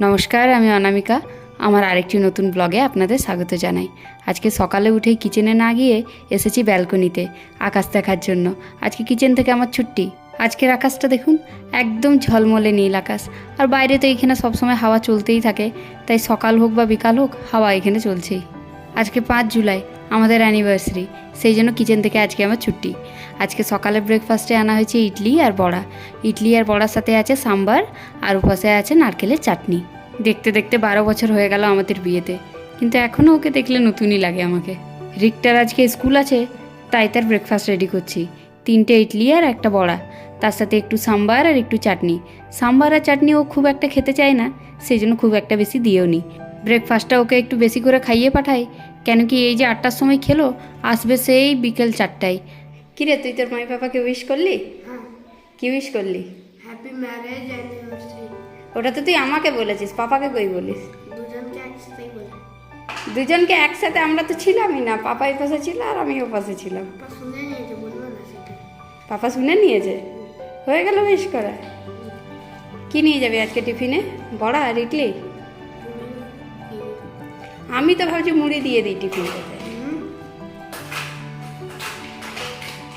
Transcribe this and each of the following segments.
নমস্কার, আমি অনামিকা। আমার আরেকটি নতুন ব্লগে আপনাদের স্বাগত জানাই। আজকে সকালে উঠেই কিচেনে না গিয়ে এসেছি ব্যালকনিতে আকাশ দেখার জন্য। আজকে কিচেন থেকে আমার ছুটি। আজকের আকাশটা দেখুন, একদম ঝলমলে নীল আকাশ। আর বাইরে তো এখানে সবসময় হাওয়া চলতেই থাকে। তাই সকাল হোক বা বিকাল হোক, হাওয়া এখানে চলছেই। আজকে পাঁচ জুলাই আমাদের অ্যানিভার্সারি সেই জন্য কিচেন থেকে আজকে আমার ছুটি। আজকে সকালে ব্রেকফাস্টে আনা হয়েছে ইডলি আর বড়া। ইডলি আর বড়ার সাথে আছে সাম্বার, আর উপাসে আছে নারকেলের চাটনি। দেখতে দেখতে বারো বছর হয়ে গেল আমাদের বিয়েতে। কিন্তু এখনও ওকে দেখলে নতুনই লাগে আমাকে। রিক্টার আজকে স্কুল আছে, তাই তার ব্রেকফাস্ট রেডি করছি। তিনটে ইডলি আর একটা বড়া। তার সাথে একটু সাম্বার আর একটু চাটনি। সাম্বার আর চাটনি ও খুব একটা খেতে চায় না, সেই জন্য খুব একটা বেশি দিয়েও নি ব্রেকফাস্টটা ওকে একটু বেশি করে খাইয়ে পাঠাই কেন কি এই যে আটটার সময় খেলো? আসবে সেই বিকেল চারটায়। কিরে তুই তোর মাই পাপাকে উইশ করলি? হ্যাঁ। কি উইশ করলি? হ্যাপি ম্যারেজ অ্যানিভার্সারি ওটা তো তুই আমাকে বলেছিস পাপাকে কই বলিস? দুজনকে একসাথেই বলে। দুজনকে একসাথে আমরা তো ছিলামই না পাপা এই পাশে ছিল আর আমি ও পাশে ছিলাম। পাপা শুনে নিয়েছে বলব না সেটা। পাপা শুনে নিয়েছে? হয়ে গেল বেশ করা। কি নিয়ে যাবি আজকে টিফিনে? বড়া আর ইডলি? আমি তো ভাবছি মুড়ি দিয়ে দিই টিফিনটাতে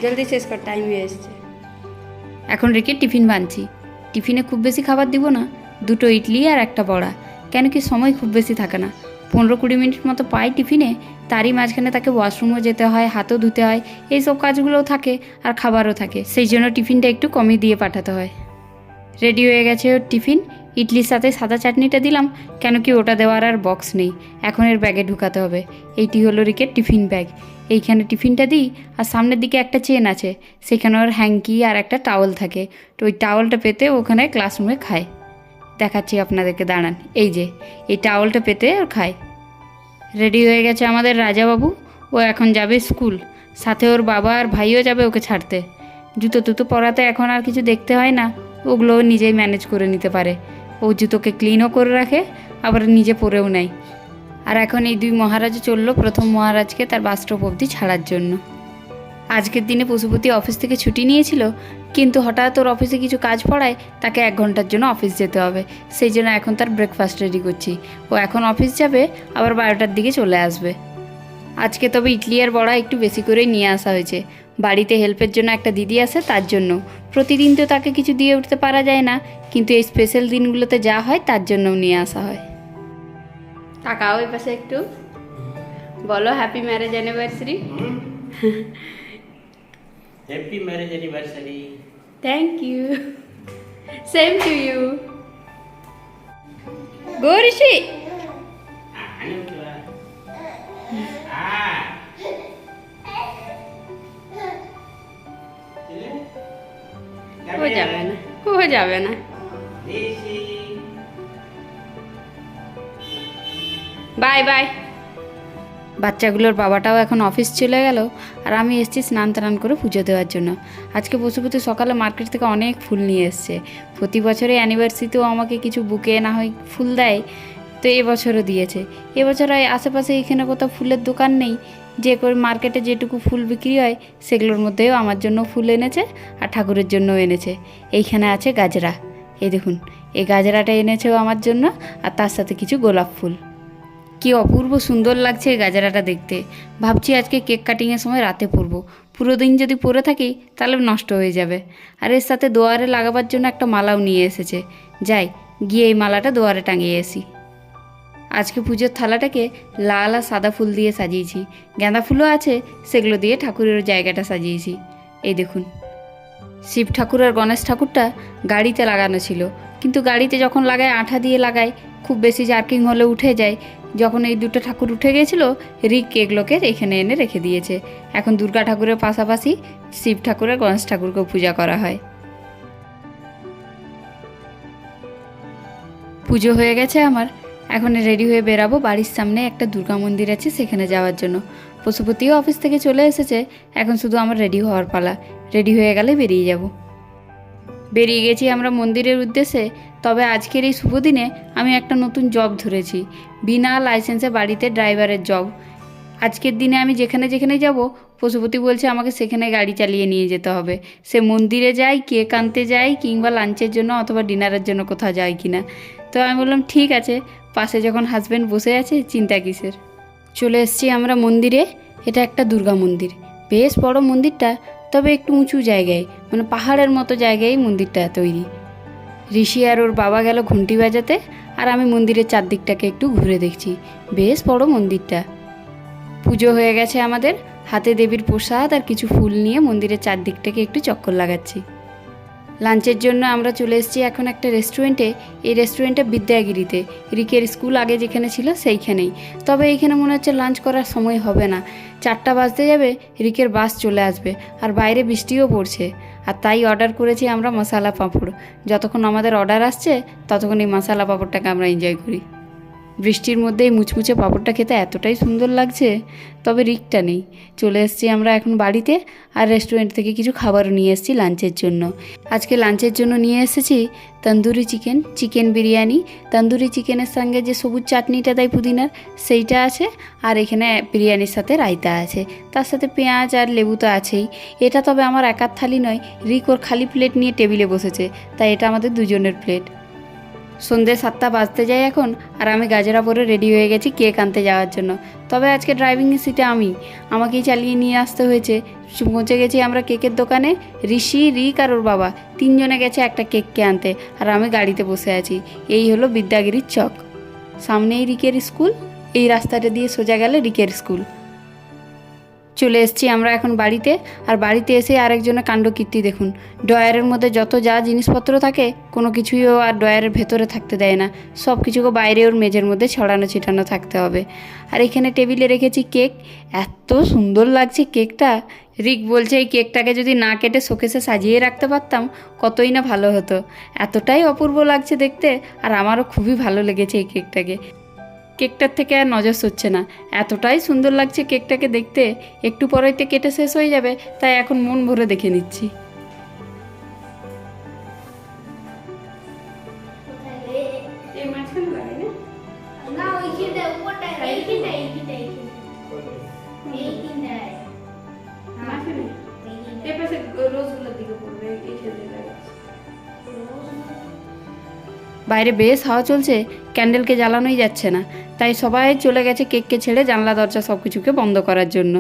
জলদি শেষ কর টাইম হয়ে এসছে। এখন রেখে টিফিন বানছি। টিফিনে খুব বেশি খাবার দিব না, দুটো ইডলি আর একটা বড়া। কেন কি সময় খুব বেশি থাকে না। পনেরো কুড়ি মিনিট মতো পাই টিফিনে, তারই মাঝখানে তাকে ওয়াশরুমও যেতে হয়, হাতও ধুতে হয়, এইসব কাজগুলোও থাকে আর খাবারও থাকে। সেই জন্য টিফিনটা একটু কমই দিয়ে পাঠাতে হয়। রেডি হয়ে গেছে ওর টিফিন ইডলির সাথে সাদা চাটনিটা দিলাম, কেন কি ওটা দেওয়ার আর বক্স নেই। এখন এর ব্যাগে ঢুকাতে হবে। এইটি হলো রিকের টিফিন ব্যাগ এইখানে টিফিনটা দিই, আর সামনের দিকে একটা চেন আছে। সেখানে ওর হ্যাঙ্কি আর একটা টাওয়েল থাকে। তো ওই টাওয়েলটা পেতে ওখানে ক্লাসরুমে খায়। দেখাচ্ছি আপনাদেরকে, দাঁড়ান। এই যে, এই টাওয়েলটা পেতে ওর খায়। রেডি হয়ে গেছে আমাদের রাজাবাবু। ও এখন যাবে স্কুল সাথে ওর বাবা আর ভাইও যাবে ওকে ছাড়তে। জুতো টুতো পরাতে এখন আর কিছু দেখতে হয় না। ওগুলো নিজেই ম্যানেজ করে নিতে পারে। ও জুতোকে ক্লিনও করে রাখে, আবার নিজে পরেও নেয়। আর এখন এই দুই মহারাজ চলল প্রথম মহারাজকে তার বাস্তব অবধি ছাড়ার জন্য। আজকের দিনে পশুপতি অফিস থেকে ছুটি নিয়েছিল, কিন্তু হঠাৎ ওর অফিসে কিছু কাজ পড়ায় তাকে এক ঘণ্টার জন্য অফিস যেতে হবে। সেই জন্য এখন তার ব্রেকফাস্ট রেডি করছি। ও এখন অফিস যাবে, আবার বারোটার দিকে চলে আসবে। আজকে তবে ইডলি আর বড়া একটু বেশি করেই নিয়ে আসা হয়েছে। বাড়িতে হেল্পের জন্য একটা দিদি আসে তার জন্য। প্রতিদিন তো তাকে কিছু দিয়ে উঠতে পারা যায় না কিন্তু এই স্পেশাল দিনগুলোতে যা হয় তার জন্যও নিয়ে আসা হয়। তাকাও ওই পাশে একটু। বলো happy marriage anniversary happy marriage anniversary thank you same to you গৌরিশি যাবে না যাবে না বাই বাই বাচ্চাগুলোর বাবাটাও এখন অফিস চলে গেল আর আমি এসেছি স্নান টান করে পুজো দেওয়ার জন্য। আজকে পশুপতি সকালে মার্কেট থেকে অনেক ফুল নিয়ে এসছে। প্রতি বছরে অ্যানিভার্সারিতেও আমাকে কিছু বুকে না হয় ফুল দেয়, তো এবছরও দিয়েছে। এবছর আশেপাশে এখানে কোথাও ফুলের দোকান নেই যে করে মার্কেটে যেটুকু ফুল বিক্রি হয়, সেগুলোর মধ্যেও আমার জন্য ফুল এনেছে আর ঠাকুরের জন্যও এনেছে। এইখানে আছে গাজরা। এই দেখুন, এই গাজরাটা এনেছেও আমার জন্য আর তার সাথে কিছু গোলাপ ফুল। কি অপূর্ব সুন্দর লাগছে এই গাজরাটা দেখতে। ভাবছি আজকে কেক কাটিংয়ের সময় রাতে পরবো। পুরো দিন যদি পরে থাকি, তাহলে নষ্ট হয়ে যাবে। আর এর সাথে দোয়ারে লাগাবার জন্য একটা মালাও নিয়ে এসেছে। যাই, গিয়ে এই মালাটা দোয়ারে টাঙিয়ে আসি। আজকে পুজোর থালাটাকে লাল আর সাদা ফুল দিয়ে সাজিয়েছি। গাঁদা ফুলও আছে, সেগুলো দিয়ে ঠাকুরের জায়গাটা সাজিয়েছি। এই দেখুন, শিব ঠাকুর আর গণেশ ঠাকুরটা গাড়িতে লাগানো ছিল। কিন্তু গাড়িতে যখন লাগায়, আঠা দিয়ে লাগায়, খুব বেশি জার্কিং হলে উঠে যায়। যখন এই দুটো ঠাকুর উঠে গিয়েছিল রিক এগুলোকে এখানে এনে রেখে দিয়েছে। এখন দুর্গা ঠাকুরের পাশাপাশি শিব ঠাকুর আর গণেশ ঠাকুরকেও পূজা করা হয়। পুজো হয়ে গেছে আমার। এখন রেডি হয়ে বেরাবো বাড়ির সামনে একটা দুর্গা মন্দির আছে সেখানে যাওয়ার জন্য। পশুপতিও অফিস থেকে চলে এসেছে, এখন শুধু আমার রেডি হওয়ার পালা। রেডি হয়ে গেলে বেরিয়ে যাব। বেরিয়ে গেছি আমরা মন্দিরের উদ্দেশ্যে, তবে আজকের এই শুভ দিনে আমি একটা নতুন জব ধরেছি, বিনা লাইসেন্সে বাড়িতে ড্রাইভারের জব আজকের দিনে আমি যেখানে যেখানে যাব পশুপতি বলছে, আমাকে সেখানে গাড়ি চালিয়ে নিয়ে যেতে হবে। সে মন্দিরে যায়, কেক আনতে যায় কিংবা লাঞ্চের জন্য অথবা ডিনারের জন্য কোথাও যায় কিনা? তো আমি বললাম, ঠিক আছে। পাশে যখন হাজব্যান্ড বসে আছে, চিন্তা কিসের? চলে এসেছি আমরা মন্দিরে। এটা একটা দুর্গা মন্দির। বেশ বড় মন্দিরটা, তবে একটু উঁচু জায়গায় মানে পাহাড়ের মতো জায়গায় মন্দিরটা তৈরি। ঋষি আর ওর বাবা গেল ঘন্টি বাজাতে, আর আমি মন্দিরের চারদিকটাকে একটু ঘুরে দেখছি। বেশ বড় মন্দিরটা। পুজো হয়ে গেছে আমাদের। হাতে দেবীর প্রসাদ আর কিছু ফুল নিয়ে মন্দিরের চারদিকটাকে একটু চক্কর লাগাচ্ছি। লাঞ্চের জন্য আমরা চলে এসেছি এখন একটা রেস্টুরেন্টে। এই রেস্টুরেন্টটা বিদ্যাগিরিতে। রিকের স্কুল আগে যেখানে ছিল সেইখানেই। তবে এইখানে মনে হচ্ছে লাঞ্চ করার সময় হবে না। চারটা বাজতে যাবে, রিকের বাস চলে আসবে আর বাইরে বৃষ্টিও পড়ছে। আর তাই অর্ডার করেছি আমরা মশালা পাঁপড়। যতক্ষণ আমাদের অর্ডার আসছে, ততক্ষণ এই মশালা পাঁপড়টাকে আমরা এনজয় করি। বৃষ্টির মধ্যে এই মুচমুচে পাঁপড়টা খেতে এতটাই সুন্দর লাগছে, তবে রিকটা নেই। চলে এসেছি আমরা এখন বাড়িতে আর রেস্টুরেন্ট থেকে কিছু খাবারও নিয়ে এসেছি লাঞ্চের জন্য। আজকে লাঞ্চের জন্য নিয়ে এসেছি তন্দুরি চিকেন চিকেন বিরিয়ানি। তন্দুরি চিকেনের সঙ্গে যে সবুজ চাটনিটা দেয় পুদিনার, সেইটা আছে আর এখানে বিরিয়ানির সাথে রায়তা আছে। তার সাথে পেঁয়াজ আর লেবু তো আছেই। এটা তবে আমার একার থালি নয়, রিক ওর খালি প্লেট নিয়ে টেবিলে বসেছে, তাই এটা আমাদের দুজনের প্লেট। সন্ধ্যে সাতটা বাজতে যাই এখন, আর আমি গাজরা পরে রেডি হয়ে গেছি কেক আনতে যাওয়ার জন্য। তবে আজকে ড্রাইভিংয়ের সিটে আমি। আমাকেই চালিয়ে নিয়ে আসতে হয়েছে। পৌঁছে গেছি আমরা কেকের দোকানে, ঋষি, রিক আর ওর বাবা। তিনজনে গেছে একটা কেককে আনতে, আর আমি গাড়িতে বসে আছি। এই হলো বিদ্যাগিরির চক। সামনেই রিকের স্কুল এই রাস্তাটা দিয়ে সোজা গেলে রিকের স্কুল চলে এসেছি আমরা এখন বাড়িতে। আর বাড়িতে এসে আরেকজনের কাণ্ডকীর্তি দেখুন। ডয়ারের মধ্যে যত যা জিনিসপত্র থাকে, কোনো কিছুই ও আর ডয়ারের ভেতরে থাকতে দেয় না। সব কিছুকে বাইরে ওর মেজের মধ্যে ছড়ানো ছিটানো থাকতে হবে। আর এখানে টেবিলে রেখেছি কেক। এত সুন্দর লাগছে কেকটা। রিক বলছে, এই কেকটাকে যদি না কেটে শোকেসে সাজিয়ে রাখতে পারতাম, কতই না ভালো হতো। এতটাই অপূর্ব লাগছে দেখতে, আর আমারও খুবই ভালো লেগেছে এই কেকটাকে। কেকটার থেকে আর নজর সরছে না। এতটাই সুন্দর লাগছে কেকটাকে দেখতে, একটু পরেই তো কেটে শেষ হয়ে যাবে, তাই এখন মন ভরে দেখে নিচ্ছি। বাইরে বেশ হাওয়া চলছে ক্যান্ডেলকে জ্বালানোই যাচ্ছে না। তাই সবাই চলে গেছে কেককে ছেড়ে জানলা দরজা সব কিছুকে বন্ধ করার জন্য।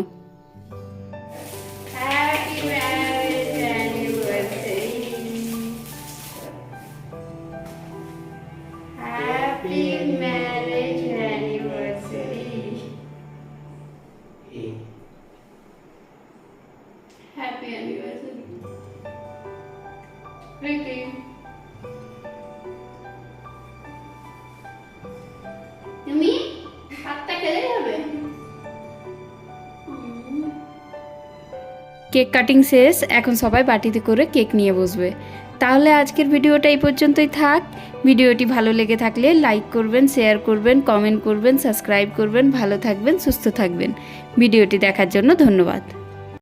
Happy anniversary. Happy marriage cake cutting শেষ, এখন সবাই বাটিতে করে কেক নিয়ে বসবে। তাহলে আজকের ভিডিওটা এই পর্যন্তই থাক। ভিডিওটি ভালো লেগে থাকলে লাইক করবেন, শেয়ার করবেন, কমেন্ট করবেন, সাবস্ক্রাইব করবেন, ভালো থাকবেন, সুস্থ থাকবেন। ভিডিওটি দেখার জন্য ধন্যবাদ।